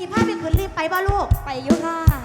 สิพาไปขึ้นรีบไปบ่ลูก ไปอยู่ค่ะ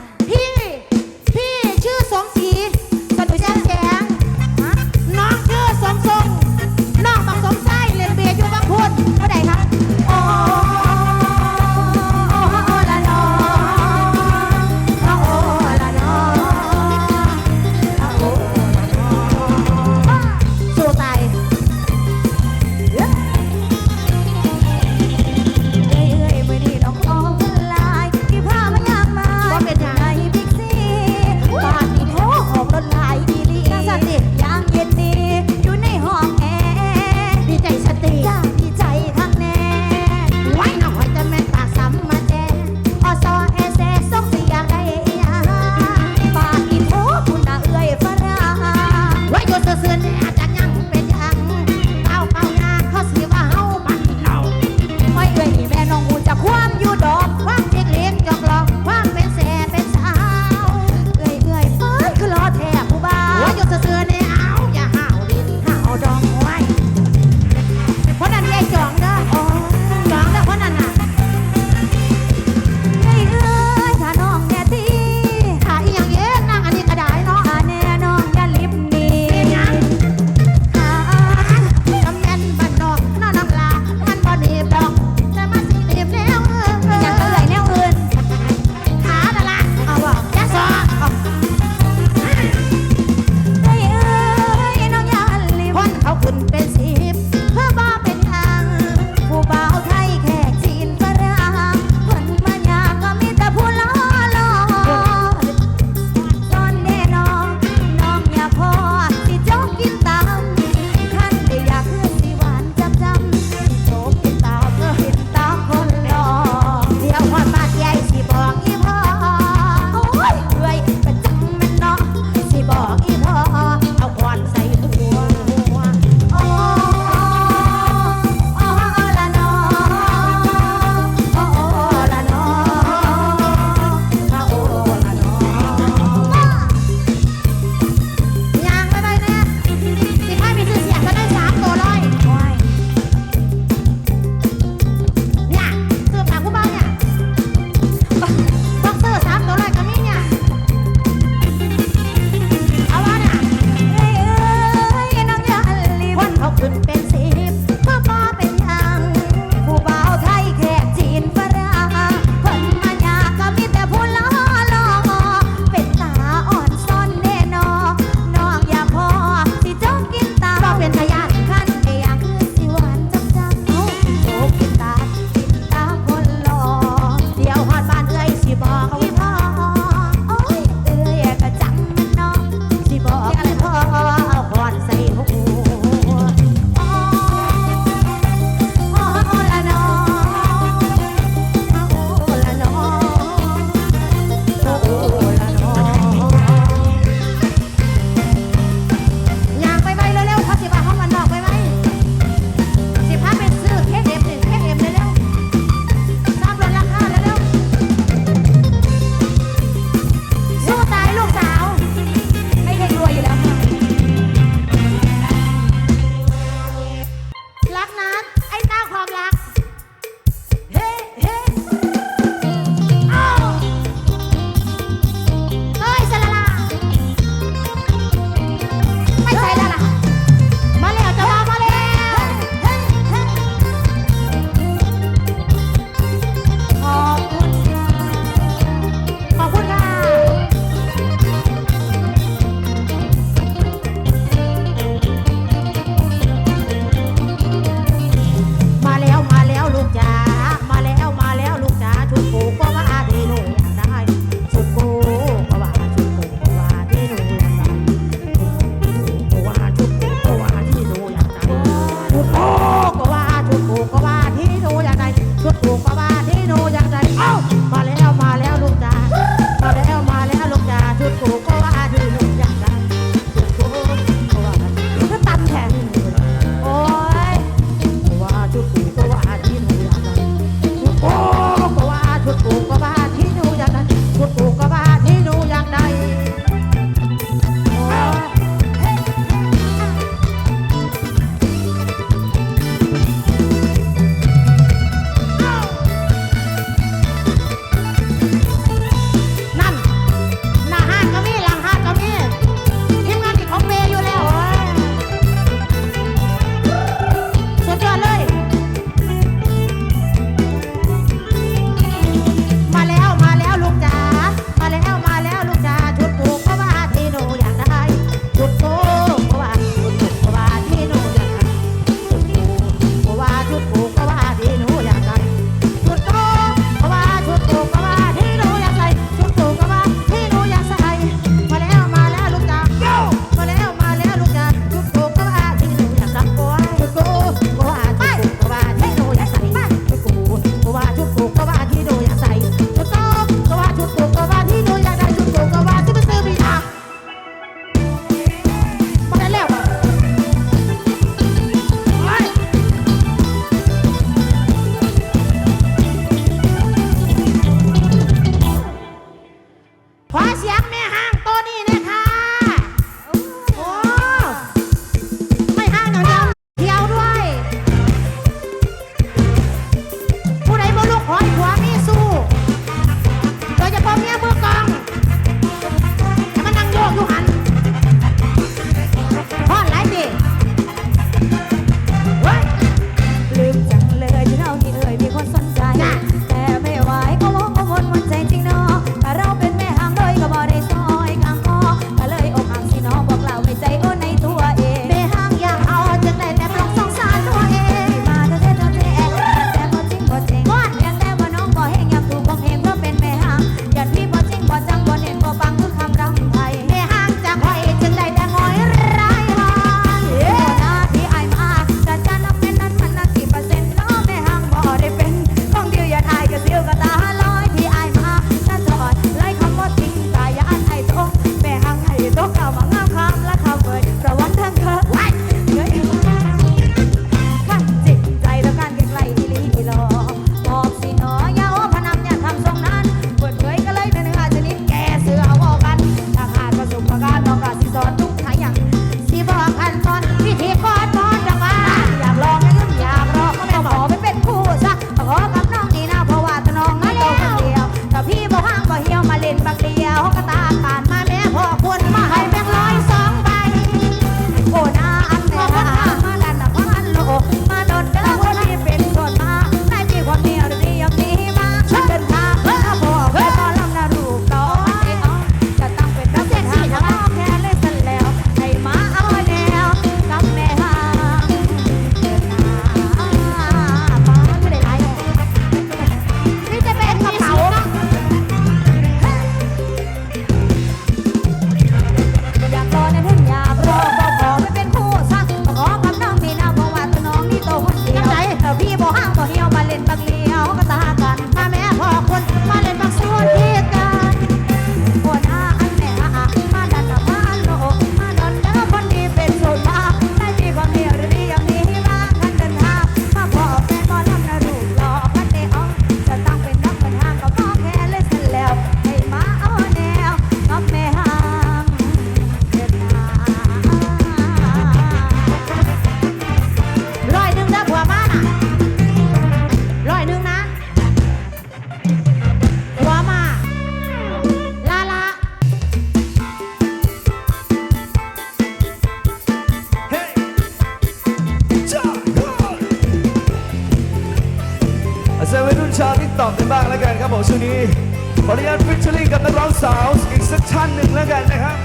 กับนักร้องสาวอีกสักท่านหนึ่งแล้วกันนะครับ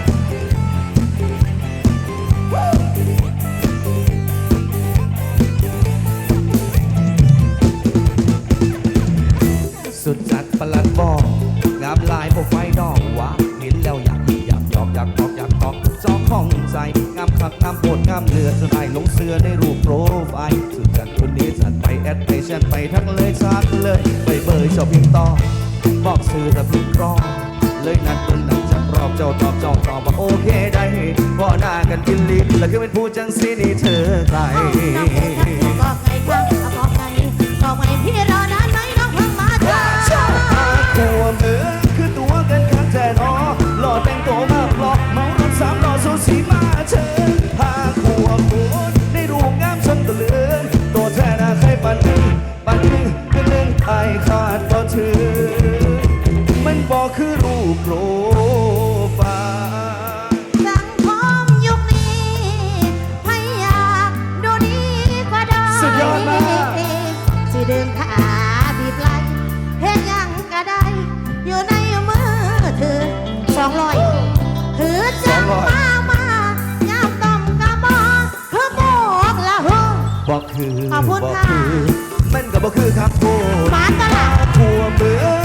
สุดจัดประหลัดบอกงามลายพวกไฟล์ดอกวะเห็นแล้วอยากยิงอยากหยอกอยากตอกอยากตอกจองของใจงามคักงามโบดงามเลือดจนไอ้ลงเสื้อในรูปโปรไฟล์สุดจัดคนนี้จัดไปแอดไปแชทไปทั้งเลยชักเลยไปเบยชอบพิมพ์ต่อบอ ซื้อระพิกรองเลยนัดเบิ่งนัดจับรอบเจ้าตอบเจ้าตอบว่าโอเคได้พอหน้ากันกินลิ้นแล้วคือเป็นผู้จังสีนี่เธอใครบอกไงครับบอกไงบอกไงพี่รอนานไหมน้องเพิ่งมาเถอะตัวมือคือาบีบไหลเห็นยังก็ได้ อยู่ในมือถือสองร้อยถือจังมามายามต้มกระบอกคือบอกละหูบอกคือขอบคุณบอกค่ะคือมันก็บอกคือครับโบหมากันล่ะขัวมือคื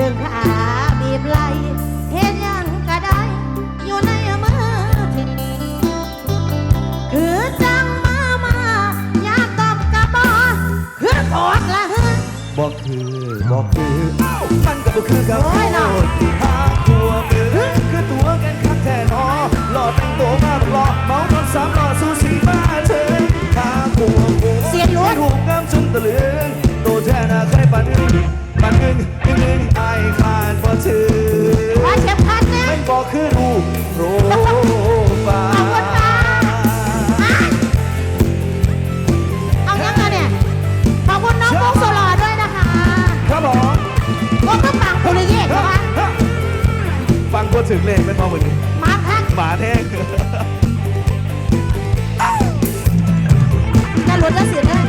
ดินขาบีบไหลเห็นยังก็ได้ อยู่ในมือถือคือจังมามาอยากตอบกระบอกคือโกรธละเฮ้ยบอกคือบอกคืออ้าวมันก็บอกคือกับโอ้ยน่ะหาตั ฟังพูดถึงเลยเป็นพอเหมือนมาพักหมาแท้งจะหลุดแล้วสิเลย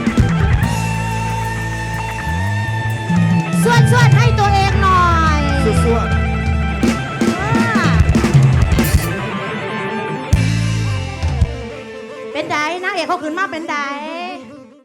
สวดสวดให้ตัวเองหน่อยสุดอ่าเป็นไดนางเอกเขาขึ้นมาเป็นไดๆ